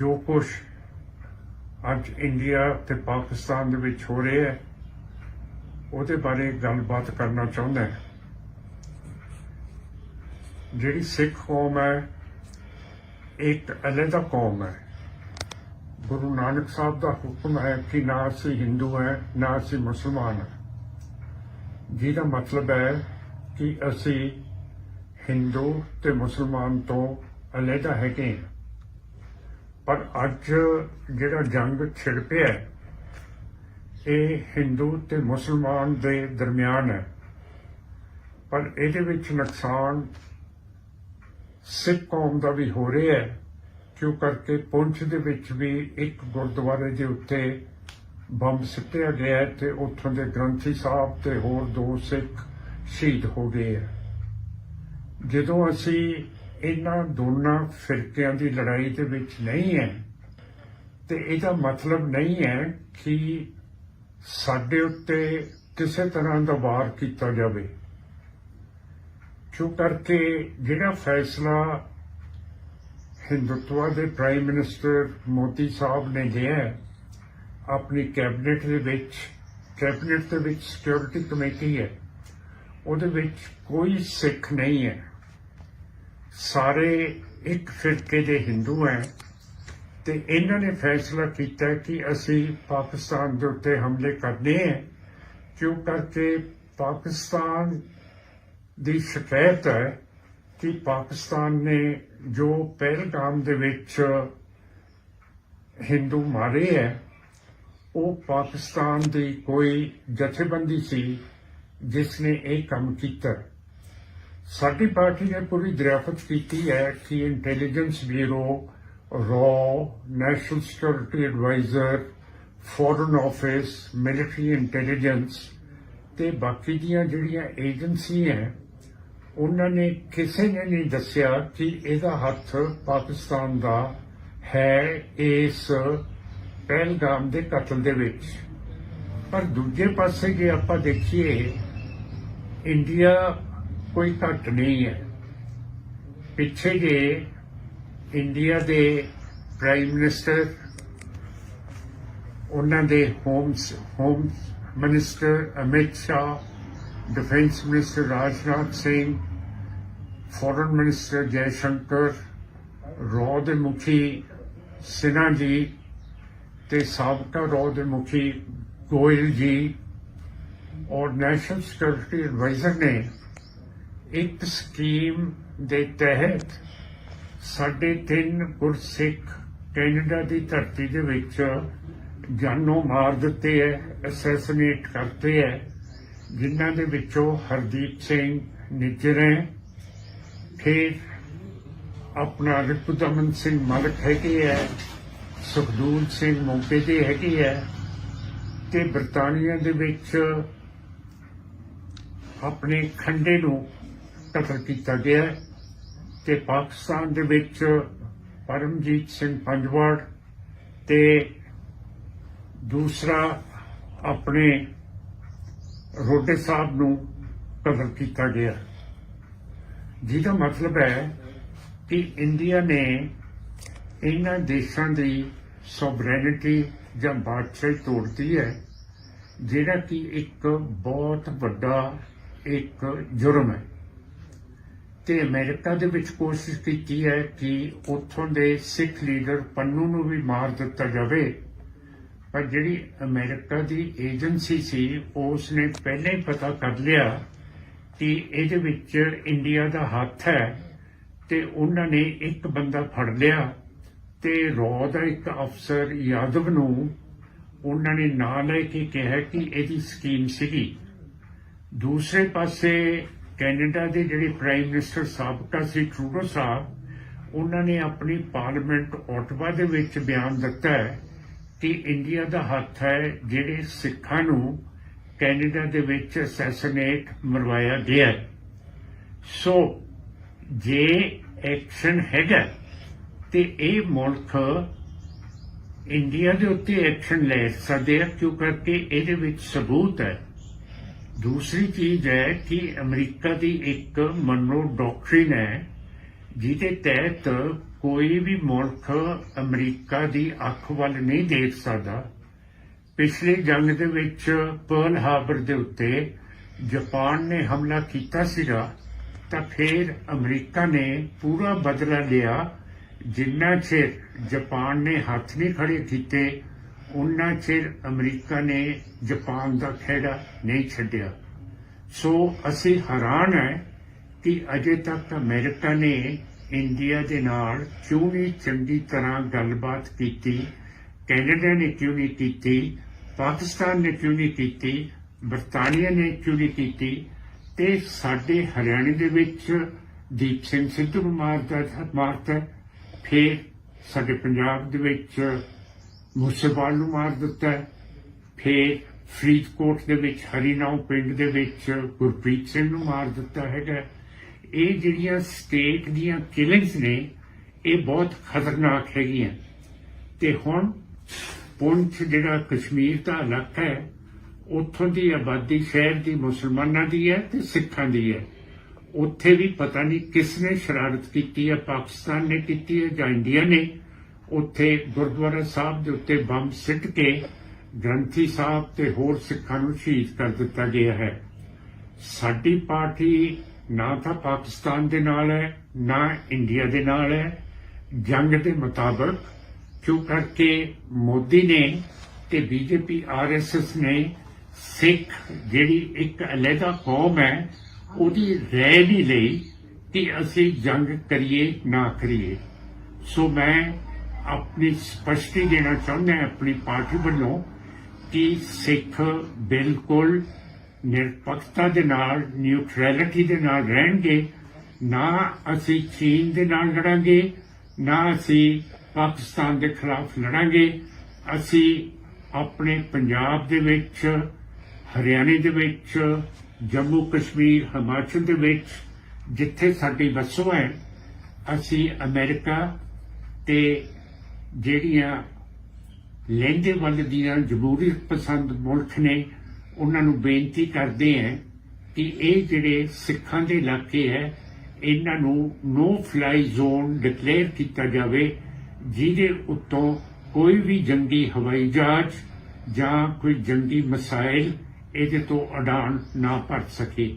ਜੋ ਕੁਝ ਅੱਜ ਇੰਡੀਆ ਤੇ ਪਾਕਿਸਤਾਨ ਦੇ ਵਿੱਚ ਹੋ ਰਿਹਾ ਹੈ, ਉਹਦੇ ਬਾਰੇ ਗੱਲਬਾਤ ਕਰਨਾ ਚਾਹੁੰਦਾ ਹਾਂ। ਜਿਹੜੀ ਸਿੱਖ ਕੌਮ ਹੈ, ਇੱਕ ਅਲੱਗਾ ਕੌਮ ਹੈ। ਗੁਰੂ ਨਾਨਕ ਸਾਹਿਬ ਦਾ ਹੁਕਮ ਹੈ ਕਿ ਨਾ ਅਸੀਂ ਹਿੰਦੂ ਹੈ, ਨਾ ਅਸੀਂ ਮੁਸਲਮਾਨ ਹੈ। ਜਿਹਦਾ ਮਤਲਬ ਹੈ ਕਿ ਅਸੀਂ ਹਿੰਦੂ ਤੇ ਮੁਸਲਮਾਨ ਤੋਂ ਅਲੱਗਾ ਹੈਗੇ ਹਾਂ। ਪਰ ਅੱਜ ਜਿਹੜਾ ਜੰਗ ਛਿੜ ਪਿਆ ਇਹ ਹਿੰਦੂ ਤੇ ਮੁਸਲਮਾਨ ਦੇ ਦਰਮਿਆਨ ਹੈ। ਪਰ ਇਹਦੇ ਵਿੱਚ ਨੁਕਸਾਨ ਸਿੱਖ ਕੌਮ ਦਾ ਵੀ ਹੋ ਰਿਹਾ ਹੈ, ਕਿਉਂ ਕਰਕੇ ਪੁੰਛ ਦੇ ਵਿੱਚ ਵੀ ਇੱਕ ਗੁਰਦੁਆਰੇ ਦੇ ਉੱਤੇ ਬੰਬ ਸਿੱਟਿਆ ਗਿਆ ਤੇ ਉੱਥੋਂ ਦੇ ਗ੍ਰੰਥੀ ਸਾਹਿਬ ਤੇ ਹੋਰ ਦੋ ਸਿੱਖ ਸ਼ਹੀਦ ਹੋ ਗਏ ਹੈ। ਜਦੋਂ ਅਸੀਂ ਇਹਨਾਂ ਦੋਨਾਂ ਫਿਰਕਿਆਂ ਦੀ ਲੜਾਈ ਦੇ ਵਿੱਚ ਨਹੀਂ ਹੈ। ਤੇ ਇਹਦਾ ਮਤਲਬ ਨਹੀਂ ਹੈ ਕਿ ਸਾਡੇ ਉੱਤੇ ਕਿਸੇ ਤਰ੍ਹਾਂ ਦਾ ਵਾਰ ਕੀਤਾ ਜਾਵੇ। ਕਿਉਂ ਕਰਕੇ ਜਿਹੜਾ ਫੈਸਲਾ ਹਿੰਦੁੱਤਵਾ ਦੇ ਪ੍ਰਾਈਮ ਮਿਨਿਸਟਰ ਮੋਦੀ ਸਾਹਿਬ ਨੇ ਲਿਆ ਆਪਣੀ ਕੈਬਨਿਟ ਦੇ ਵਿੱਚ, ਕੈਬਨਿਟ ਦੇ ਵਿੱਚ ਸਿਕਿਉਰਿਟੀ ਕਮੇਟੀ ਹੈ, ਉਹਦੇ ਵਿੱਚ ਕੋਈ ਸਿੱਖ ਨਹੀਂ ਹੈ। ਸਾਰੇ ਇੱਕ ਫਿਰਕੇ ਦੇ ਹਿੰਦੂ ਹੈ ਤੇ ਇਹਨਾਂ ਨੇ ਫੈਸਲਾ ਕੀਤਾ ਕਿ ਅਸੀਂ ਪਾਕਿਸਤਾਨ ਦੇ ਉੱਤੇ ਹਮਲੇ ਕਰਨੇ ਹੈ ਕਿਉਂ ਕਰਕੇ ਪਾਕਿਸਤਾਨ ਦੀ ਸ਼ਿਕਾਇਤ ਹੈ ਕਿ ਪਾਕਿਸਤਾਨ ਨੇ ਜੋ ਪਹਿਲਗਾਮ ਦੇ ਵਿੱਚ ਹਿੰਦੂ ਮਾਰੇ ਹੈ ਉਹ ਪਾਕਿਸਤਾਨ ਦੀ ਕੋਈ ਜਥੇਬੰਦੀ ਸੀ ਜਿਸ ਨੇ ਇਹ ਕੰਮ ਕੀਤਾ। ਸਾਡੀ ਪਾਰਟੀ ਨੇ ਪੂਰੀ ਦਰਿਆਫਤ ਕੀਤੀ ਹੈ ਕਿ ਇੰਟੈਲੀਜੈਂਸ ਬਿਊਰੋ ਰੋ national security adviser foreign office military intelligence ਤੇ ਬਾਕੀ ਦੀਆਂ ਜਿਹੜੀਆਂ ਏਜੰਸੀਆਂ ਹੈ, ਉਹਨਾਂ ਨੇ ਕਿਸੇ ਨੇ ਨਹੀਂ ਦੱਸਿਆ ਕਿ ਇਹਦਾ ਹੱਥ ਪਾਕਿਸਤਾਨ ਦਾ ਹੈ ਇਸ ਪਹਿਲਗਾਮ ਦੇ ਕਤਲ ਦੇ ਵਿੱਚ। ਪਰ ਦੂਜੇ ਪਾਸੇ ਜੇ ਆਪਾਂ ਦੇਖੀਏ ਇੰਡੀਆ ਕੋਈ ਘੱਟ ਨਹੀਂ ਹੈ। ਪਿੱਛੇ ਜੇ ਇੰਡੀਆ ਦੇ ਪ੍ਰਾਈਮ ਮਿਨਿਸਟਰ, ਉਹਨਾਂ ਦੇ home home minister Amit Shah, defence minister Rajnath Singh, foreign minister Jaishankar ਰੋ ਦੇ ਮੁਖੀ ਸਿਨਾ ਜੀ ਤੇ ਸਾਬਕਾ ਰੋ ਦੇ ਮੁਖੀ ਗੋਇਲ ਜੀ ਔਰ ਨੈਸ਼ਨਲ ਸਿਕਿਉਰਿਟੀ ਐਡਵਾਈਜ਼ਰ ਨੇ ਇੱਕ ਸਕੀਮ ਦੇ ਤਹਿਤ ਸਾਡੇ ਤਿੰਨ ਗੁਰਸਿੱਖ ਕੈਨੇਡਾ ਦੀ ਧਰਤੀ ਦੇ ਵਿੱਚ ਜਾਨੋਂ ਮਾਰ ਦਿੱਤੇ ਹੈ ਅਸੈਸੀਨੇਟ ਕਰਤੇ ਹੈ ਜਿਨ੍ਹਾਂ ਦੇ ਵਿੱਚੋਂ ਹਰਦੀਪ ਸਿੰਘ ਨਿੱਜਰ ਹੈ ਫਿਰ ਆਪਣਾ ਰਿਪੁਦਮਨ ਸਿੰਘ ਮਲਕ ਹੈਗੇ ਹੈ ਸੁਖਦੂਰ ਸਿੰਘ ਮੌਕੇ ਦੇ ਹੈਗੇ ਹੈ ਤੇ ਬਰਤਾਨੀਆ ਦੇ ਵਿੱਚ ਆਪਣੇ ਖੰਡੇ ਨੂੰ ਕਤਲ ਕੀਤਾ ਗਿਆ ਹੈ ਤੇ ਪਾਕਿਸਤਾਨ ਦੇ ਵਿੱਚ ਪਰਮਜੀਤ ਸਿੰਘ ਪੰਜਵਾੜ ਤੇ ਦੂਸਰਾ ਆਪਣੇ ਰੋਡੇ ਸਾਹਿਬ ਨੂੰ ਕਤਲ ਕੀਤਾ ਗਿਆ ਜਿਹਦਾ ਮਤਲਬ ਹੈ ਕਿ ਇੰਡੀਆ ਨੇ ਇਹਨਾਂ ਦੇਸ਼ਾਂ ਦੀ ਸੋਵਰੇਨਿਟੀ ਜਾਂ ਬਾਦਸ਼ਾਹੀ ਤੋੜਦੀ ਹੈ, ਜਿਹੜਾ ਕਿ ਇੱਕ ਬਹੁਤ ਵੱਡਾ ਇੱਕ ਜੁਰਮ ਹੈ। ਤੇ ਅਮਰੀਕਾ ਦੇ ਵਿੱਚ ਕੋਸ਼ਿਸ਼ ਕੀਤੀ ਹੈ ਕਿ ਉੱਥੋਂ ਦੇ ਸਿੱਖ ਲੀਡਰ ਪੰਨੂ ਨੂੰ ਵੀ ਮਾਰ ਦਿੱਤਾ ਜਾਵੇ। ਪਰ ਜਿਹੜੀ ਅਮਰੀਕਾ ਦੀ ਏਜੰਸੀ ਸੀ ਉਸ ਨੇ ਪਹਿਲਾਂ ਹੀ ਪਤਾ ਕਰ ਲਿਆ ਕਿ ਇਹਦੇ ਵਿੱਚ ਇੰਡੀਆ ਦਾ ਹੱਥ ਹੈ ਤੇ ਉਹਨਾਂ ਨੇ ਇੱਕ ਬੰਦਾ ਫੜ ਲਿਆ ਤੇ ਰੋ ਦਾ ਇੱਕ ਅਫਸਰ ਯਾਦਵ ਨੂੰ ਉਹਨਾਂ ਨੇ ਨਾਂ ਲੈ ਕੇ ਕਿਹਾ ਕਿ ਇਹਦੀ ਸਕੀਮ ਸੀਗੀ। ਦੂਸਰੇ ਪਾਸੇ ਕੈਨੇਡਾ ਦੇ ਜਿਹੜੇ ਪ੍ਰਾਈਮ ਮਿਨਿਸਟਰ ਸਾਬਕਾ ਸੀ ਟਰੂਡੋ ਸਾਹਿਬ, ਉਹਨਾਂ ਨੇ ਆਪਣੀ ਪਾਰਲੀਮੈਂਟ ਓਟਵਾ ਦੇ ਵਿੱਚ ਬਿਆਨ ਦਿੱਤਾ ਹੈ ਕਿ ਇੰਡੀਆ ਦਾ ਹੱਥ ਹੈ ਜਿਹੜੇ ਸਿੱਖਾਂ ਨੂੰ ਕੈਨੇਡਾ ਦੇ ਵਿੱਚ ਅਸੈਸੀਨੇਟ ਮਰਵਾਇਆ ਗਿਆ ਸੋ, ਜੇ ਐਕਸ਼ਨ ਹੈਗਾ ਤੇ ਇਹ ਮੁਲਕ ਇੰਡੀਆ ਦੇ ਉੱਤੇ ਐਕਸ਼ਨ ਲੈ ਸਕਦੇ ਆ ਕਿਉਂ ਕਰਕੇ ਇਹਦੇ ਵਿੱਚ ਸਬੂਤ ਹੈ ਦੂਸਰੀ ਚੀਜ਼ ਹੈ ਕਿ ਅਮਰੀਕਾ ਦੀ ਇੱਕ ਮਨੋ ਡਾਕਟ੍ਰਿਨ ਹੈ, ਜਿਹਦੇ ਤਹਿਤ ਕੋਈ ਵੀ ਮੁਲਕ ਅਮਰੀਕਾ ਦੀ ਅੱਖ ਵੱਲ ਨਹੀਂ ਦੇਖ ਸਕਦਾ। ਪਿਛਲੀ ਜੰਗ ਦੇ ਵਿੱਚ ਪਰਲ ਹਾਰਬਰ ਦੇ ਉੱਤੇ ਜਾਪਾਨ ਨੇ ਹਮਲਾ ਕੀਤਾ ਸੀਗਾ, ਤਾਂ ਫਿਰ ਅਮਰੀਕਾ ਨੇ ਪੂਰਾ ਬਦਲਾ ਲਿਆ, ਜਿੰਨਾ ਚਿਰ ਜਾਪਾਨ ਨੇ ਹੱਥ ਨਹੀਂ ਖੜੇ ਕੀਤੇ ਉਨਾ ਚਿਰ ਅਮਰੀਕਾ ਨੇ ਜਾਪਾਨ ਦਾ ਖਹਿੜਾ ਨਹੀਂ ਛੱਡਿਆ। ਸੋ ਅਸੀਂ ਹੈਰਾਨ ਹੈ ਕਿ ਅਜੇ ਤੱਕ ਅਮਰੀਕਾ ਨੇ ਇੰਡੀਆ ਦੇ ਨਾਲ ਕਿਉਂ ਨਹੀਂ ਚੰਗੀ ਤਰ੍ਹਾਂ ਗੱਲਬਾਤ ਕੀਤੀ, ਕੈਨੇਡਾ ਨੇ ਕਿਉਂ ਨਹੀਂ ਕੀਤੀ, ਪਾਕਿਸਤਾਨ ਨੇ ਕਿਉਂ ਨਹੀਂ ਕੀਤੀ, ਬਰਤਾਨੀਆ ਨੇ ਕਿਉਂ ਨਹੀਂ ਕੀਤੀ ਤੇ ਸਾਡੇ ਹਰਿਆਣੇ ਦੇ ਵਿੱਚ ਦੀਪ ਸਿੰਘ ਸਿੱਧੂ ਨੂੰ ਮਾਰਦਾ ਮਾਰਤਾ। ਫਿਰ ਸਾਡੇ ਪੰਜਾਬ ਦੇ ਵਿੱਚ ਮੂਸੇਵਾਲ ਨੂੰ ਮਾਰ ਦਿੱਤਾ ਫਿਰ ਫਰੀਦਕੋਟ ਦੇ ਵਿੱਚ, ਹਰੀਨਾਉ ਪਿੰਡ ਦੇ ਵਿੱਚ ਗੁਰਪ੍ਰੀਤ ਸਿੰਘ ਨੂੰ ਮਾਰ ਦਿੱਤਾ ਹੈਗਾ ਇਹ ਜਿਹੜੀਆਂ ਸਟੇਟ ਦੀਆਂ ਕਿਲਿੰਗਸ ਨੇ, ਇਹ ਬਹੁਤ ਖਤਰਨਾਕ ਹੈਗੀਆਂ। ਤੇ ਹੁਣ ਪੁੰਛ ਜਿਹੜਾ ਕਸ਼ਮੀਰ ਦਾ ਇਲਾਕਾ ਹੈ, ਉੱਥੋਂ ਦੀ ਆਬਾਦੀ ਸ਼ਹਿਰ ਦੀ ਮੁਸਲਮਾਨਾਂ ਦੀ ਹੈ ਤੇ ਸਿੱਖਾਂ ਦੀ ਹੈ। ਉੱਥੇ ਵੀ ਪਤਾ ਨਹੀਂ ਕਿਸ ਨੇ ਸ਼ਰਾਰਤ ਕੀਤੀ ਹੈ, ਪਾਕਿਸਤਾਨ ਨੇ ਕੀਤੀ ਹੈ ਜਾਂ ਇੰਡੀਆ ਨੇ। ਉੱਥੇ ਗੁਰਦੁਆਰਾ ਸਾਹਿਬ ਦੇ ਉੱਤੇ ਬੰਬ ਸਿੱਟ ਕੇ ਗ੍ਰੰਥੀ ਸਾਹਿਬ ਤੇ ਹੋਰ ਸਿੱਖਾਂ ਨੂੰ ਸ਼ਹੀਦ ਕਰ ਦਿੱਤਾ ਗਿਆ ਹੈ। ਸਾਡੀ ਪਾਰਟੀ ਨਾ ਤਾਂ ਪਾਕਿਸਤਾਨ ਦੇ ਨਾਲ ਹੈ, ਨਾ ਇੰਡੀਆ ਦੇ ਨਾਲ ਹੈ। ਜੰਗ ਦੇ ਮੁਤਾਬਕ ਕਿਉਂ ਕਰਕੇ ਮੋਦੀ ਨੇ ਤੇ ਬੀਜੇਪੀ, ਆਰਐਸਐਸ ਨੇ ਸਿੱਖ ਜਿਹੜੀ ਇੱਕ ਅਲੱਗਾ ਕੌਮ ਹੈ, ਉਹਦੀ ਰਹਿ ਨਹੀਂ ਲਈ ਕਿ ਅਸੀਂ ਜੰਗ ਕਰੀਏ, ਨਾ ਕਰੀਏ। ਸੋ ਮੈਂ ਆਪਣੀ ਸਪਸ਼ਟੀ ਦੇਣਾ ਚਾਹੁੰਦੇ ਹਾਂ ਆਪਣੀ ਪਾਰਟੀ ਵੱਲੋਂ ਕਿ ਸਿੱਖ ਬਿਲਕੁਲ ਨਿਰਪੱਖਤਾ ਦੇ ਨਾਲ ਨਿਊਟਰੈਲਿਟੀ ਦੇ ਨਾਲ ਰਹਿਣਗੇ। ਨਾ ਅਸੀਂ ਚੀਨ ਦੇ ਨਾਲ ਲੜਾਂਗੇ, ਨਾ ਅਸੀਂ ਪਾਕਿਸਤਾਨ ਦੇ ਖਿਲਾਫ ਲੜਾਂਗੇ। ਅਸੀਂ ਆਪਣੇ ਪੰਜਾਬ ਦੇ ਵਿੱਚ, ਹਰਿਆਣੇ ਦੇ ਵਿੱਚ, ਜੰਮੂ ਕਸ਼ਮੀਰ, ਹਿਮਾਚਲ ਦੇ ਵਿੱਚ ਜਿੱਥੇ ਸਾਡੀ ਵਸੋਂ ਹੈ, ਅਸੀਂ ਅਮਰੀਕਾ ਤੇ ਜਿਹੜੀਆਂ ਲਹਿੰਦੇ ਵੱਲ ਦੀਆਂ ਜਮਹੂਰੀਅਤ ਪਸੰਦ ਮੁਲਕ ਨੇ, ਉਹਨਾਂ ਨੂੰ ਬੇਨਤੀ ਕਰਦੇ ਹਾਂ ਕਿ ਇਹ ਜਿਹੜੇ ਸਿੱਖਾਂ ਦੇ ਇਲਾਕੇ ਹੈ, ਇਹਨਾਂ ਨੂੰ ਨੋ ਫਲਾਈ ਜ਼ੋਨ ਡਿਕਲੇਅਰ ਕੀਤਾ ਜਾਵੇ, ਜਿਹਦੇ ਉੱਤੋਂ ਕੋਈ ਵੀ ਜੰਗੀ ਹਵਾਈ ਜਹਾਜ਼ ਜਾਂ ਕੋਈ ਜੰਗੀ ਮਸਾਇਲ ਇਹਦੇ ਤੋਂ ਉਡਾਨ ਨਾ ਭਰ ਸਕੇ।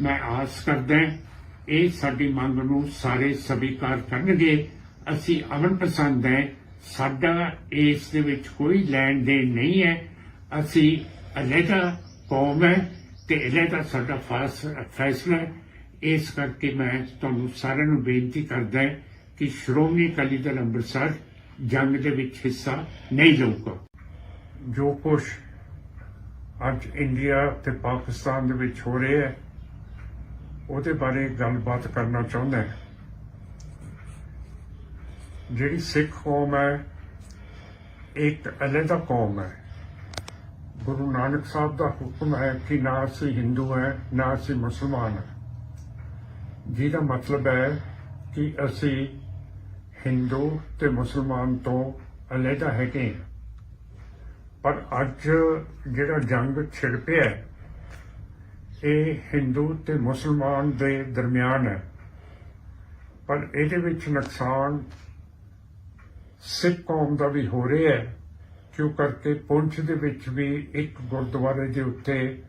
ਮੈਂ ਆਸ ਕਰਦਾ ਇਹ ਸਾਡੀ ਮੰਗ ਨੂੰ ਸਾਰੇ ਸਵੀਕਾਰ ਕਰਨਗੇ। ਅਸੀਂ ਅਮਨ ਪਸੰਦ ਹੈ ਸਾਡਾ ਇਸ ਦੇ ਵਿੱਚ ਕੋਈ ਲੈਣ ਦੇਣ ਨਹੀਂ ਹੈ। ਅਸੀਂ ਅਲੱਗਾ ਕੌਮ ਹੈ ਤੇ ਅਲੱਗਾ ਸਾਡਾ ਫਾਸ- ਫੈਸਲਾ ਹੈ। ਇਸ ਕਰਕੇ ਮੈਂ ਤੁਹਾਨੂੰ ਸਾਰਿਆਂ ਨੂੰ ਬੇਨਤੀ ਕਰਦਾ ਹਾਂ ਕਿ ਸ਼੍ਰੋਮਣੀ ਅਕਾਲੀ ਦਲ ਅੰਮ੍ਰਿਤਸਰ ਜੰਗ ਦੇ ਵਿੱਚ ਹਿੱਸਾ ਨਹੀਂ ਲਊਗਾ। ਜੋ ਕੁਝ ਅੱਜ ਇੰਡੀਆ ਤੇ ਪਾਕਿਸਤਾਨ ਦੇ ਵਿੱਚ ਹੋ ਰਿਹਾ ਹੈ, ਉਹਦੇ ਬਾਰੇ ਗੱਲਬਾਤ ਕਰਨਾ ਚਾਹੁੰਦਾ ਹਾਂ। ਜਿਹੜੀ ਸਿੱਖ ਕੌਮ ਹੈ, ਇੱਕ ਅਲੱਗਾ ਕੌਮ ਹੈ। ਗੁਰੂ ਨਾਨਕ ਸਾਹਿਬ ਦਾ ਹੁਕਮ ਹੈ ਕਿ ਨਾ ਅਸੀਂ ਹਿੰਦੂ ਹੈ, ਨਾ ਅਸੀਂ ਮੁਸਲਮਾਨ ਹੈ। ਜਿਹਦਾ ਮਤਲਬ ਹੈ ਕਿ ਅਸੀਂ ਹਿੰਦੂ ਤੇ ਮੁਸਲਮਾਨ ਤੋਂ ਅਲੱਗਾ ਹੈਗੇ ਹਾਂ। ਪਰ ਅੱਜ ਜਿਹੜਾ ਜੰਗ ਛਿੜ ਪਿਆ ਇਹ ਹਿੰਦੂ ਤੇ ਮੁਸਲਮਾਨ ਦੇ ਦਰਮਿਆਨ ਹੈ। ਪਰ ਇਹਦੇ ਵਿੱਚ ਨੁਕਸਾਨ ਸਿੱਖ ਕੌਮ ਦਾ ਵੀ ਹੋ ਰਿਹਾ ਹੈ, ਕਿਉਂ ਕਰਕੇ ਪੁੰਛ ਦੇ ਵਿੱਚ ਵੀ ਇੱਕ ਗੁਰਦੁਆਰੇ ਦੇ ਉੱਤੇ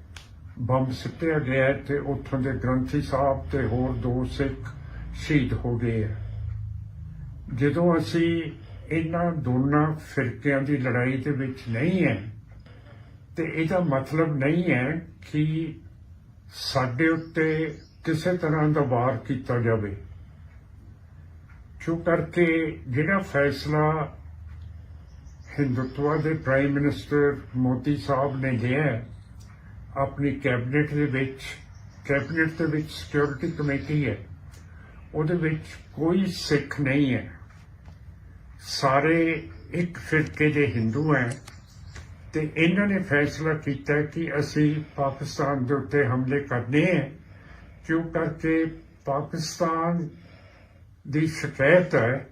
ਬੰਬ ਸਿੱਟਿਆ ਗਿਆ ਤੇ ਉੱਥੋਂ ਦੇ ਗ੍ਰੰਥੀ ਸਾਹਿਬ ਤੇ ਹੋਰ ਦੋ ਸਿੱਖ ਸ਼ਹੀਦ ਹੋ ਗਏ ਹੈ। ਜਦੋਂ ਅਸੀਂ ਇਹਨਾਂ ਦੋਨਾਂ ਫਿਰਕਿਆਂ ਦੀ ਲੜਾਈ ਦੇ ਵਿੱਚ ਨਹੀਂ ਹੈ, ਤੇ ਇਹਦਾ ਮਤਲਬ ਨਹੀਂ ਹੈ ਕਿ ਸਾਡੇ ਉੱਤੇ ਕਿਸੇ ਤਰ੍ਹਾਂ ਦਾ ਵਾਰ ਕੀਤਾ ਜਾਵੇ। ਕਿਉਂ ਕਰਕੇ ਜਿਹੜਾ ਫੈਸਲਾ ਹਿੰਦੁਤਵਾ ਦੇ ਪ੍ਰਾਈਮ ਮਿਨਿਸਟਰ ਮੋਦੀ ਸਾਹਿਬ ਨੇ ਲਿਆ ਆਪਣੀ ਕੈਬਨਿਟ ਦੇ ਵਿੱਚ, ਕੈਬਨਿਟ ਦੇ ਵਿੱਚ ਸਿਕਿਉਰਿਟੀ ਕਮੇਟੀ ਹੈ, ਉਹਦੇ ਵਿੱਚ ਕੋਈ ਸਿੱਖ ਨਹੀਂ ਹੈ। ਸਾਰੇ ਇੱਕ ਫਿਰਕੇ ਦੇ ਹਿੰਦੂ ਹੈ ਤੇ ਇਹਨਾਂ ਨੇ ਫੈਸਲਾ ਕੀਤਾ ਕਿ ਅਸੀਂ ਪਾਕਿਸਤਾਨ ਦੇ ਉੱਤੇ ਹਮਲੇ ਕਰਨੇ ਹੈ। ਕਿਉਂ ਕਰਕੇ ਪਾਕਿਸਤਾਨ ਦੀ ਸ਼ਿਕਾਇਤ ਹੈ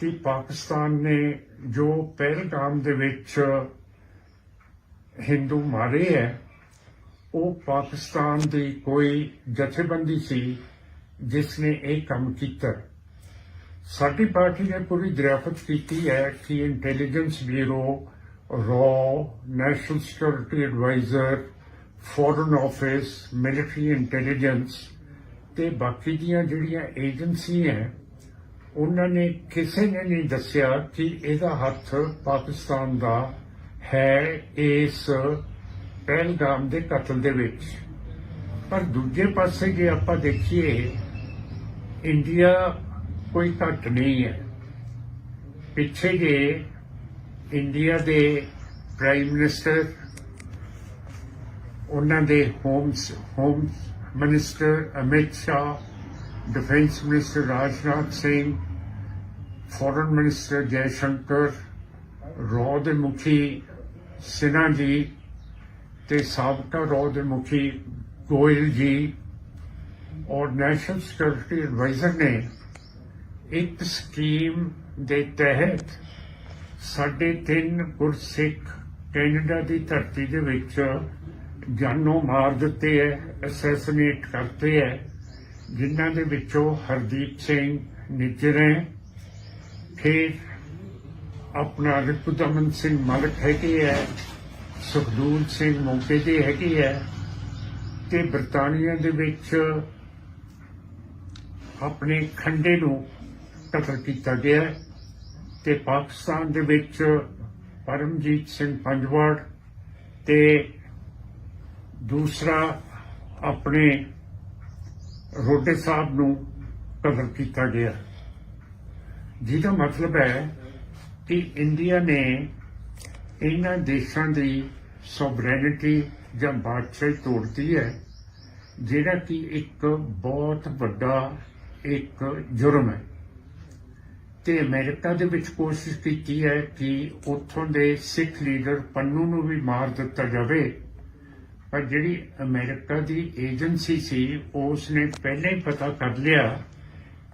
ਕਿ ਪਾਕਿਸਤਾਨ ਨੇ ਜੋ ਪਹਿਲਗਾਮ ਦੇ ਵਿੱਚ ਹਿੰਦੂ ਮਾਰੇ ਹੈ, ਉਹ ਪਾਕਿਸਤਾਨ ਦੀ ਕੋਈ ਜਥੇਬੰਦੀ ਸੀ ਜਿਸ ਨੇ ਇਹ ਕੰਮ ਕੀਤਾ। ਸਾਡੀ ਪਾਰਟੀ ਨੇ ਪੂਰੀ ਦਰਿਆਫਤ ਕੀਤੀ ਹੈ ਕਿ ਇੰਟੈਲੀਜੈਂਸ ਬਿਊਰੋ ਰੋ national security adviser foreign office military intelligence ਤੇ ਬਾਕੀ ਦੀਆਂ ਜਿਹੜੀਆਂ ਏਜੰਸੀਆਂ ਉਹਨਾਂ ਨੇ ਕਿਸੇ ਨੇ ਨਹੀਂ ਦੱਸਿਆ ਕਿ ਇਹਦਾ ਹੱਥ ਪਾਕਿਸਤਾਨ ਦਾ ਹੈ ਇਸ ਪਹਿਲਗਾਮ ਦੇ ਕਤਲ ਦੇ ਵਿੱਚ। ਪਰ ਦੂਜੇ ਪਾਸੇ ਜੇ ਆਪਾਂ ਦੇਖੀਏ, ਇੰਡੀਆ ਕੋਈ ਘੱਟ ਨਹੀਂ ਹੈ। ਪਿੱਛੇ ਜੇ ਇੰਡੀਆ ਦੇ ਪ੍ਰਾਈਮ ਮਿਨਿਸਟਰ, ਉਹਨਾਂ ਦੇ home home minister Amit Shah defence minister Rajnath Singh foreign minister Jaishankar ਰੋ ਦੇ ਮੁਖੀ ਸਿਨਹਾ ਜੀ ਤੇ ਸਾਬਕਾ ਰੋ ਦੇ ਮੁਖੀ ਗੋਇਲ ਜੀ ਔਰ ਨੈਸ਼ਨਲ ਸਿਕਿਉਰਿਟੀ ਐਡਵਾਈਜ਼ਰ ਨੇ ਇੱਕ ਸਕੀਮ ਦੇ ਤਹਿਤ ਸਾਡੇ ਤਿੰਨ ਗੁਰਸਿੱਖ ਕੈਨੇਡਾ ਦੀ ਧਰਤੀ ਦੇ ਵਿੱਚ ਜਾਨੋਂ ਮਾਰ ਦਿੱਤੇ ਹੈ ਅਸੈਸੀਨੇਟ ਕਰਤੇ ਹੈ ਜਿਨ੍ਹਾਂ ਦੇ ਵਿੱਚੋਂ ਹਰਦੀਪ ਸਿੰਘ ਨਿੱਜਰ ਹੈ ਫਿਰ ਆਪਣਾ ਰਿਪੁਦਮਨ ਸਿੰਘ ਮਲਕ ਹੈਗੇ ਹੈ ਸੁਖਦੂਰ ਸਿੰਘ ਮੌਕੇ ਦੇ ਹੈਗੇ ਹੈ ਤੇ ਬਰਤਾਨੀਆ ਦੇ ਵਿੱਚ ਆਪਣੇ ਖੰਡੇ ਨੂੰ ਕਤਲ ਕੀਤਾ ਗਿਆ ਹੈ ਤੇ ਪਾਕਿਸਤਾਨ ਦੇ ਵਿੱਚ ਪਰਮਜੀਤ ਸਿੰਘ ਪੰਜਵਾੜ ਤੇ ਦੂਸਰਾ ਆਪਣੇ ਰੋਡੇ ਸਾਹਿਬ ਨੂੰ ਕਤਲ ਕੀਤਾ ਗਿਆ। ਜਿਹਦਾ ਮਤਲਬ ਹੈ ਕਿ ਇੰਡੀਆ ਨੇ ਇਹਨਾਂ ਦੇਸ਼ਾਂ ਦੀ ਸੋਵਰੇਨਿਟੀ ਜਾਂ ਬਾਦਸ਼ਾਹੀ ਤੋੜਦੀ ਹੈ, ਜਿਹੜਾ ਕਿ ਇੱਕ ਬਹੁਤ ਵੱਡਾ ਇੱਕ ਜੁਰਮ ਹੈ। ਤੇ ਅਮਰੀਕਾ ਦੇ ਵਿੱਚ ਕੋਸ਼ਿਸ਼ ਕੀਤੀ ਹੈ ਕਿ ਉੱਥੋਂ ਦੇ ਸਿੱਖ ਲੀਡਰ ਪੰਨੂ ਨੂੰ ਵੀ ਮਾਰ ਦਿੱਤਾ ਜਾਵੇ। ਪਰ ਜਿਹੜੀ ਅਮਰੀਕਾ ਦੀ ਏਜੰਸੀ ਸੀ ਉਸ ਨੇ ਪਹਿਲਾਂ ਹੀ ਪਤਾ ਕਰ ਲਿਆ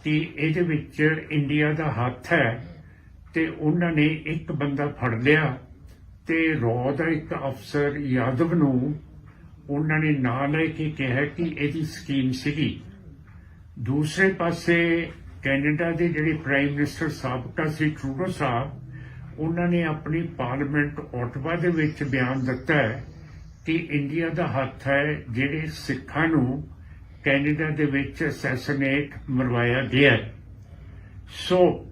ਕਿ ਇਹਦੇ ਵਿੱਚ ਇੰਡੀਆ ਦਾ ਹੱਥ ਹੈ ਤੇ ਉਹਨਾਂ ਨੇ ਇੱਕ ਬੰਦਾ ਫੜ ਲਿਆ ਤੇ ਰੋ ਦਾ ਇੱਕ ਅਫਸਰ ਯਾਦਵ ਨੂੰ ਉਹਨਾਂ ਨੇ ਨਾਂ ਲੈ ਕੇ ਕਿਹਾ ਕਿ ਇਹਦੀ ਸਕੀਮ ਸੀਗੀ। ਦੂਸਰੇ ਪਾਸੇ ਕੈਨੇਡਾ ਦੇ ਜਿਹੜੇ ਪ੍ਰਾਈਮ ਮਿਨਿਸਟਰ ਸਾਬਕਾ ਸੀ ਟਰੂਡੋ ਸਾਹਿਬ, ਉਹਨਾਂ ਨੇ ਆਪਣੀ ਪਾਰਲੀਮੈਂਟ ਓਟਵਾ ਦੇ ਵਿੱਚ ਬਿਆਨ ਦਿੱਤਾ ਹੈ ਕਿ ਇੰਡੀਆ ਦਾ ਹੱਥ ਹੈ ਜਿਹੜੇ ਸਿੱਖਾਂ ਨੂੰ ਕੈਨੇਡਾ ਦੇ ਵਿੱਚ ਅਸੈਸੀਨੇਟ ਮਰਵਾਇਆ ਗਿਆ ਸੋ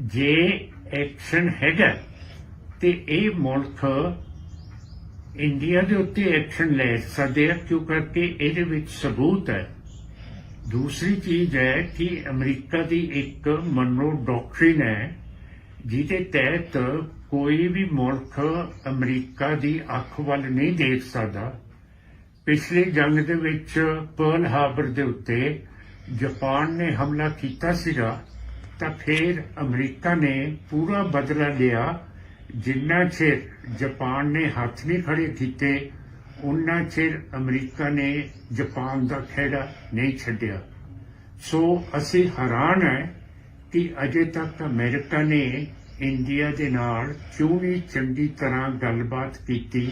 ਜੇ ਐਕਸ਼ਨ ਹੈਗਾ ਤੇ ਇਹ ਮੁਲਕ ਇੰਡੀਆ ਦੇ ਉੱਤੇ ਐਕਸ਼ਨ ਲੈ ਸਕਦੇ ਆ, ਕਿਉਂ ਕਰਕੇ ਇਹਦੇ ਵਿੱਚ ਸਬੂਤ ਹੈ। ਦੂਸਰੀ ਚੀਜ਼ ਹੈ ਕਿ ਅਮਰੀਕਾ ਦੀ ਇੱਕ ਮਨੋ ਡਾਕਟ੍ਰਿਨ ਹੈ, ਜਿਹਦੇ ਤਹਿਤ ਕੋਈ ਵੀ ਮੁਲਕ ਅਮਰੀਕਾ ਦੀ ਅੱਖ ਵੱਲ ਨਹੀਂ ਦੇਖ ਸਕਦਾ। ਪਿਛਲੀ ਜੰਗ ਦੇ ਵਿੱਚ ਪਰਲ ਹਾਰਬਰ ਦੇ ਉੱਤੇ ਜਾਪਾਨ ਨੇ ਹਮਲਾ ਕੀਤਾ ਸੀਗਾ, ਤਾਂ ਫਿਰ ਅਮਰੀਕਾ ਨੇ ਪੂਰਾ ਬਦਲਾ ਲਿਆ। ਜਿੰਨਾ ਚਿਰ ਜਾਪਾਨ ਨੇ ਹੱਥ ਨਹੀਂ ਖੜੇ ਕੀਤੇ ਉਨਾ ਚਿਰ ਅਮਰੀਕਾ ਨੇ ਜਾਪਾਨ ਦਾ ਖੇੜਾ ਨਹੀਂ ਛੱਡਿਆ। ਸੋ ਅਸੀਂ ਹੈਰਾਨ ਹੈ ਕਿ ਅਜੇ ਤੱਕ ਅਮਰੀਕਾ ਨੇ ਇੰਡੀਆ ਦੇ ਨਾਲ ਕਿਉਂ ਨਹੀਂ ਚੰਗੀ ਤਰ੍ਹਾਂ ਗੱਲਬਾਤ ਕੀਤੀ,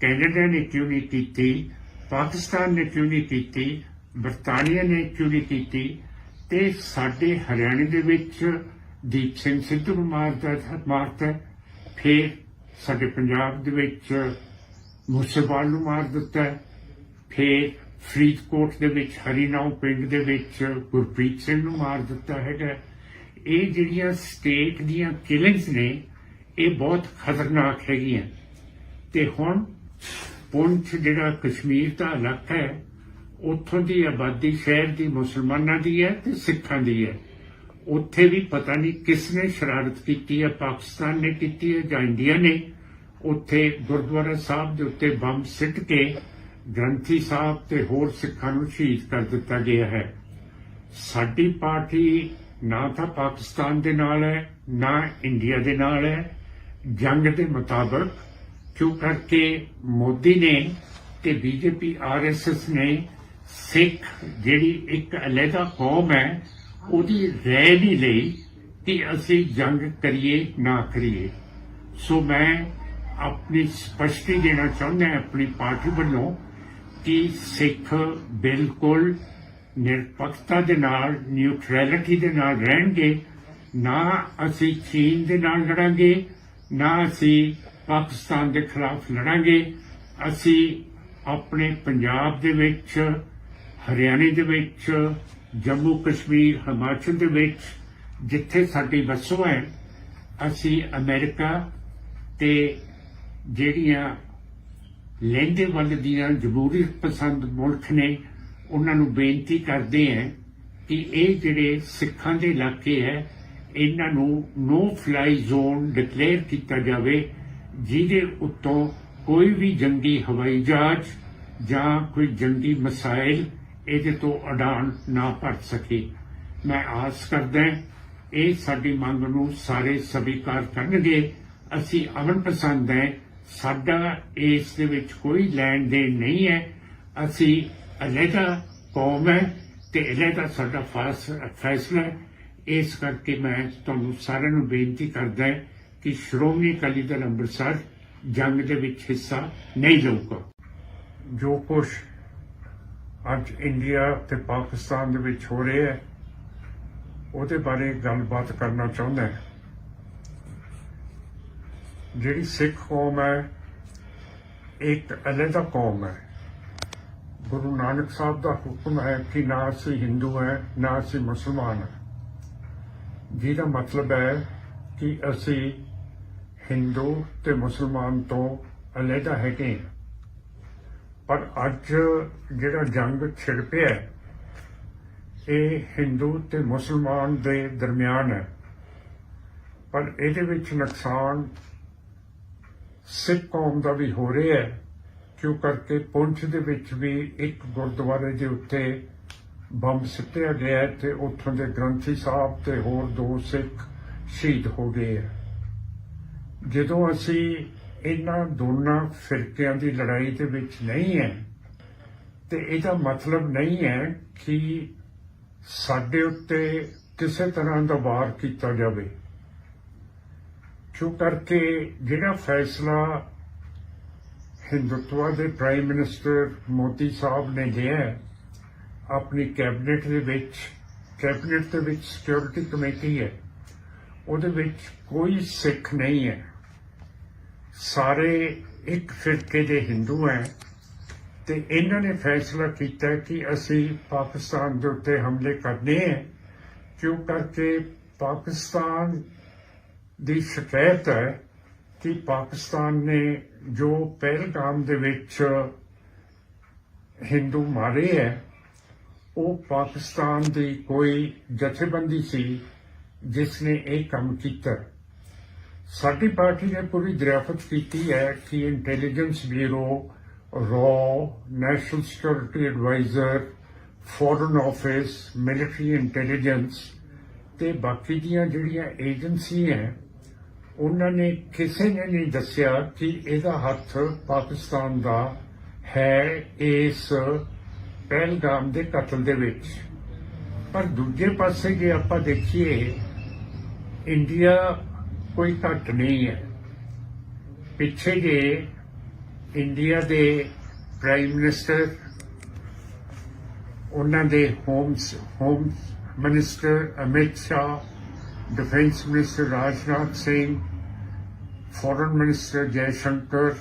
ਕੈਨੇਡਾ ਨੇ ਕਿਉਂ ਨਹੀਂ ਕੀਤੀ, ਪਾਕਿਸਤਾਨ ਨੇ ਕਿਉਂ ਨਹੀਂ ਕੀਤੀ, ਬਰਤਾਨੀਆ ਨੇ ਕਿਉਂ ਨਹੀਂ ਕੀਤੀ ਤੇ ਸਾਡੇ ਹਰਿਆਣੇ ਦੇ ਵਿੱਚ ਦੀਪ ਸਿੰਘ ਸਿੱਧੂ ਨੂੰ ਮਾਰਦਾ, ਮਾਰਤਾ ਫਿਰ ਸਾਡੇ ਪੰਜਾਬ ਦੇ ਵਿੱਚ ਮੁਸਲਮਾਨ ਨੂੰ ਮਾਰ ਦਿੱਤਾ ਹੈ। ਫਿਰ ਫਰੀਦਕੋਟ ਦੇ ਵਿੱਚ ਹਰੀਨਾਉ ਪਿੰਡ ਦੇ ਵਿੱਚ ਗੁਰਪ੍ਰੀਤ ਸਿੰਘ ਨੂੰ ਮਾਰ ਦਿੱਤਾ ਹੈਗਾ ਇਹ ਜਿਹੜੀਆਂ ਸਟੇਟ ਦੀਆਂ ਕਿਲਿੰਗਸ ਨੇ, ਇਹ ਬਹੁਤ ਖਤਰਨਾਕ ਹੈਗੀਆਂ। ਤੇ ਹੁਣ ਪੁੰਛ ਜਿਹੜਾ ਕਸ਼ਮੀਰ ਦਾ ਇਲਾਕਾ ਹੈ, ਉੱਥੋਂ ਦੀ ਆਬਾਦੀ ਸ਼ਹਿਰ ਦੀ ਮੁਸਲਮਾਨਾਂ ਦੀ ਹੈ ਤੇ ਸਿੱਖਾਂ ਦੀ ਹੈ। ਉੱਥੇ ਵੀ ਪਤਾ ਨਹੀਂ ਕਿਸ ਨੇ ਸ਼ਰਾਰਤ ਕੀਤੀ ਹੈ, ਪਾਕਿਸਤਾਨ ਨੇ ਕੀਤੀ ਹੈ ਜਾਂ ਇੰਡੀਆ ਨੇ। ਉੱਥੇ ਗੁਰਦੁਆਰਾ ਸਾਹਿਬ ਦੇ ਉੱਤੇ ਬੰਬ ਸਿੱਟ ਕੇ ਗ੍ਰੰਥੀ ਸਾਹਿਬ ਤੇ ਹੋਰ ਸਿੱਖਾਂ ਨੂੰ ਸ਼ਹੀਦ ਕਰ ਦਿੱਤਾ ਗਿਆ ਹੈ। ਸਾਡੀ ਪਾਰਟੀ ਨਾ ਤਾਂ ਪਾਕਿਸਤਾਨ ਦੇ ਨਾਲ ਹੈ, ਨਾ ਇੰਡੀਆ ਦੇ ਨਾਲ ਹੈ। ਜੰਗ ਦੇ ਮੁਤਾਬਕ ਕਿਉਂ ਕਰਕੇ ਮੋਦੀ ਨੇ ਤੇ ਬੀਜੇਪੀ, ਆਰਐਸਐਸ ਨੇ ਸਿੱਖ ਜਿਹੜੀ ਇੱਕ ਅਲੱਗਾ ਕੌਮ ਹੈ, ਉਹਦੀ ਰਹਿ ਨਹੀਂ ਲਈ ਕਿ ਅਸੀਂ ਜੰਗ ਕਰੀਏ, ਨਾ ਕਰੀਏ। ਸੋ ਮੈਂ ਆਪਣੀ ਸਪਸ਼ਟੀ ਦੇਣਾ ਚਾਹੁੰਦਾ, ਆਪਣੀ ਪਾਰਟੀ ਵੱਲੋਂ ਕਿ ਸਿੱਖ ਬਿਲਕੁਲ ਨਿਰਪੱਖਤਾ ਦੇ ਨਾਲ ਨਿਊਟਰੈਲਿਟੀ ਦੇ ਨਾਲ ਰਹਿਣਗੇ, ਨਾ ਅਸੀਂ ਚੀਨ ਦੇ ਨਾਲ ਲੜਾਂਗੇ, ਨਾ ਅਸੀਂ ਪਾਕਿਸਤਾਨ ਦੇ ਖਿਲਾਫ ਲੜਾਂਗੇ। ਅਸੀਂ ਆਪਣੇ ਪੰਜਾਬ ਦੇ ਵਿੱਚ, ਹਰਿਆਣੇ ਦੇ ਵਿੱਚ, ਜੰਮੂ ਕਸ਼ਮੀਰ, ਹਿਮਾਚਲ ਦੇ ਵਿੱਚ ਜਿੱਥੇ ਸਾਡੀ ਵਸੋਂ ਹੈ, ਅਸੀਂ ਅਮਰੀਕਾ ਤੇ ਜਿਹੜੀਆਂ ਲੈਂਦੇ ਵੱਲ ਦੀਆਂ ਜਮਹੂਰੀਅਤ ਪਸੰਦ ਮੁਲਕ ਨੇ ਉਹਨਾਂ ਨੂੰ ਬੇਨਤੀ ਕਰਦੇ ਹਾਂ ਕਿ ਇਹ ਜਿਹੜੇ ਸਿੱਖਾਂ ਦੇ ਇਲਾਕੇ ਹੈ, ਇਹਨਾਂ ਨੂੰ ਨੋ ਫਲਾਈ ਜ਼ੋਨ ਡਿਕਲੇਅਰ ਕੀਤਾ ਜਾਵੇ, ਜਿਹਦੇ ਉੱਤੋਂ ਕੋਈ ਵੀ ਜੰਗੀ ਹਵਾਈ ਜਹਾਜ਼ ਜਾਂ ਕੋਈ ਜੰਗੀ ਮਸਾਇਲ ਇਹਦੇ ਤੋਂ ਉਡਾਨ ਨਾ ਭਰ ਸਕੇ। ਮੈਂ ਆਸ ਕਰਦਾ ਇਹ ਸਾਡੀ ਮੰਗ ਨੂੰ ਸਾਰੇ ਸਵੀਕਾਰ ਕਰਨਗੇ। ਅਸੀਂ ਅਮਨ ਪਸੰਦ ਹੈ, ਸਾਡਾ ਇਸ ਦੇ ਵਿੱਚ ਕੋਈ ਲੈਣ ਦੇਣ ਨਹੀਂ ਹੈ। ਅਸੀਂ ਅਲੱਗਾ ਕੌਮ ਹੈ ਤੇ ਅਲੱਗਾ ਸਾਡਾ ਫਾਸ- ਫੈਸਲਾ ਇਸ ਕਰਕੇ ਮੈਂ ਤੁਹਾਨੂੰ ਸਾਰਿਆਂ ਨੂੰ ਬੇਨਤੀ ਕਰਦਾ ਕਿ ਸ਼੍ਰੋਮਣੀ ਅਕਾਲੀ ਦਲ ਅੰਮ੍ਰਿਤਸਰ ਜੰਗ ਦੇ ਵਿੱਚ ਹਿੱਸਾ ਨਹੀਂ ਲਊਗਾ। ਜੋ ਕੁਝ ਅੱਜ ਇੰਡੀਆ ਤੇ ਪਾਕਿਸਤਾਨ ਦੇ ਵਿੱਚ ਹੋ ਰਿਹਾ ਹੈ, ਉਹਦੇ ਬਾਰੇ ਗੱਲਬਾਤ ਕਰਨਾ ਚਾਹੁੰਦਾ ਹਾਂ। ਜਿਹੜੀ ਸਿੱਖ ਕੌਮ ਹੈ, ਇੱਕ ਅਲੱਗਾ ਕੌਮ ਹੈ। ਗੁਰੂ ਨਾਨਕ ਸਾਹਿਬ ਦਾ ਹੁਕਮ ਹੈ ਕਿ ਨਾ ਅਸੀਂ ਹਿੰਦੂ ਹੈ, ਨਾ ਅਸੀਂ ਮੁਸਲਮਾਨ ਹੈ। ਜਿਹਦਾ ਮਤਲਬ ਹੈ ਕਿ ਅਸੀਂ ਹਿੰਦੂ ਤੇ ਮੁਸਲਮਾਨ ਤੋਂ ਅਲੱਗਾ ਹੈਗੇ ਹਾਂ। ਪਰ ਅੱਜ ਜਿਹੜਾ ਜੰਗ ਛਿੜ ਪਿਆ ਇਹ ਹਿੰਦੂ ਤੇ ਮੁਸਲਮਾਨ ਦੇ ਦਰਮਿਆਨ ਹੈ। ਪਰ ਇਹਦੇ ਵਿੱਚ ਨੁਕਸਾਨ ਸਿੱਖ ਕੌਮ ਦਾ ਵੀ ਹੋ ਰਿਹਾ ਹੈ। ਕਿਉਂ ਕਰਕੇ ਪੁੰਛ ਦੇ ਵਿੱਚ ਵੀ ਇੱਕ ਗੁਰਦੁਆਰੇ ਦੇ ਉੱਤੇ ਬੰਬ ਸਿੱਟਿਆ ਗਿਆ ਤੇ ਉੱਥੋਂ ਦੇ ਗ੍ਰੰਥੀ ਸਾਹਿਬ ਤੇ ਹੋਰ ਦੋ ਸਿੱਖ ਸ਼ਹੀਦ ਹੋ ਗਏ ਹੈ। ਜਦੋਂ ਅਸੀਂ ਇਹਨਾਂ ਦੋਨਾਂ ਫਿਰਕਿਆਂ ਦੀ ਲੜਾਈ ਦੇ ਵਿੱਚ ਨਹੀਂ ਹੈ, ਤੇ ਇਹਦਾ ਮਤਲਬ ਨਹੀਂ ਹੈ ਕਿ ਸਾਡੇ ਉੱਤੇ ਕਿਸੇ ਤਰ੍ਹਾਂ ਦਾ ਵਾਰ ਕੀਤਾ ਜਾਵੇ। ਕਿਉਂ ਕਰਕੇ ਜਿਹੜਾ ਫੈਸਲਾ ਹਿੰਦੁਤਵਾ ਦੇ ਪ੍ਰਾਈਮ ਮਿਨਿਸਟਰ ਮੋਦੀ ਸਾਹਿਬ ਨੇ ਲਿਆ ਆਪਣੀ ਕੈਬਨਿਟ ਦੇ ਵਿੱਚ ਕੈਬਨਿਟ ਦੇ ਵਿੱਚ ਸਿਕਿਉਰਿਟੀ ਕਮੇਟੀ ਹੈ। ਉਹਦੇ ਵਿੱਚ ਕੋਈ ਸਿੱਖ ਨਹੀਂ ਹੈ। ਸਾਰੇ ਇੱਕ ਫਿਰਕੇ ਦੇ ਹਿੰਦੂ ਹੈ ਤੇ ਇਹਨਾਂ ਨੇ ਫੈਸਲਾ ਕੀਤਾ ਕਿ ਅਸੀਂ ਪਾਕਿਸਤਾਨ ਦੇ ਉੱਤੇ ਹਮਲੇ ਕਰਨੇ ਹੈ, ਕਿਉਂ ਕਰਕੇ ਪਾਕਿਸਤਾਨ ਦੀ ਸ਼ਿਕਾਇਤ ਹੈ ਕਿ ਪਾਕਿਸਤਾਨ ਨੇ ਜੋ ਪਹਿਲਗਾਮ ਦੇ ਵਿੱਚ ਹਿੰਦੂ ਮਾਰੇ ਹੈ, ਉਹ ਪਾਕਿਸਤਾਨ ਦੀ ਕੋਈ ਜਥੇਬੰਦੀ ਸੀ ਜਿਸ ਨੇ ਇਹ ਕੰਮ ਕੀਤਾ। ਸਾਡੀ ਪਾਰਟੀ ਨੇ ਪੂਰੀ ਦਰਿਆਫਤ ਕੀਤੀ ਹੈ ਕਿ ਇੰਟੈਲੀਜੈਂਸ ਬਿਊਰੋ ਰੋ national security adviser foreign office military intelligence ਤੇ ਬਾਕੀ ਦੀਆਂ ਜਿਹੜੀਆਂ ਏਜੰਸੀਆਂ ਹੈ ਉਹਨਾਂ ਨੇ ਕਿਸੇ ਨੇ ਨਹੀਂ ਦੱਸਿਆ ਕਿ ਇਹਦਾ ਹੱਥ ਪਾਕਿਸਤਾਨ ਦਾ ਹੈ ਇਸ ਪਹਿਲਗਾਮ ਦੇ ਕਤਲ ਦੇ ਵਿੱਚ। ਪਰ ਦੂਜੇ ਪਾਸੇ ਜੇ ਆਪਾਂ ਦੇਖੀਏ, ਇੰਡੀਆ ਕੋਈ ਘੱਟ ਨਹੀਂ ਹੈ। ਪਿੱਛੇ ਜੇ ਇੰਡੀਆ ਦੇ ਪ੍ਰਾਈਮ ਮਿਨਿਸਟਰ, ਉਹਨਾਂ ਦੇ home home minister Amit Shah defence minister Rajnath Singh foreign minister Jaishankar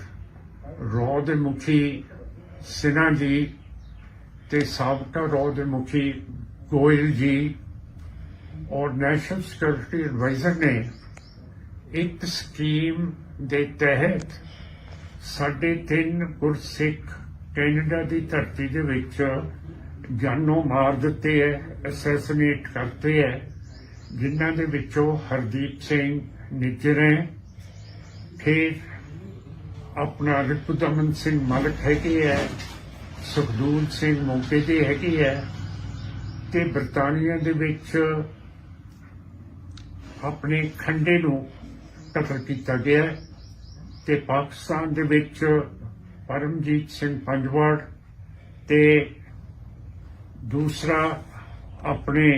ਰੋ ਦੇ ਮੁਖੀ ਸਿਨਾ ਜੀ ਤੇ ਸਾਬਕਾ ਰੋ ਦੇ ਮੁਖੀ ਗੋਇਲ ਜੀ ਔਰ ਨੈਸ਼ਨਲ ਸਿਕਿਉਰਿਟੀ ਐਡਵਾਈਜ਼ਰ ਨੇ ਇੱਕ ਸਕੀਮ ਦੇ ਤਹਿਤ ਸਾਡੇ ਤਿੰਨ ਗੁਰਸਿੱਖ ਕੈਨੇਡਾ ਦੀ ਧਰਤੀ ਦੇ ਵਿੱਚ ਜਾਨੋਂ ਮਾਰ ਦਿੱਤੇ ਹੈ ਅਸੈਸੀਨੇਟ ਕਰਤੇ ਹੈ ਜਿਨ੍ਹਾਂ ਦੇ ਵਿੱਚੋਂ ਹਰਦੀਪ ਸਿੰਘ ਨਿੱਜਰ ਹੈ। ਫਿਰ ਆਪਣਾ ਰਿਪੁਦਮਨ ਸਿੰਘ ਮਲਕ ਹੈਗੇ ਹੈ ਸੁਖਦੂਰ ਸਿੰਘ ਮੌਕੇ ਤੇ ਹੈਗੇ ਹੈ ਤੇ ਬਰਤਾਨੀਆ ਦੇ ਵਿੱਚ ਆਪਣੇ ਖੰਡੇ ਨੂੰ ਕਤਲ ਕੀਤਾ ਗਿਆ ਹੈ ਤੇ ਪਾਕਿਸਤਾਨ ਦੇ ਵਿੱਚ ਪਰਮਜੀਤ ਸਿੰਘ ਪੰਜਵਾੜ ਤੇ ਦੂਸਰਾ ਆਪਣੇ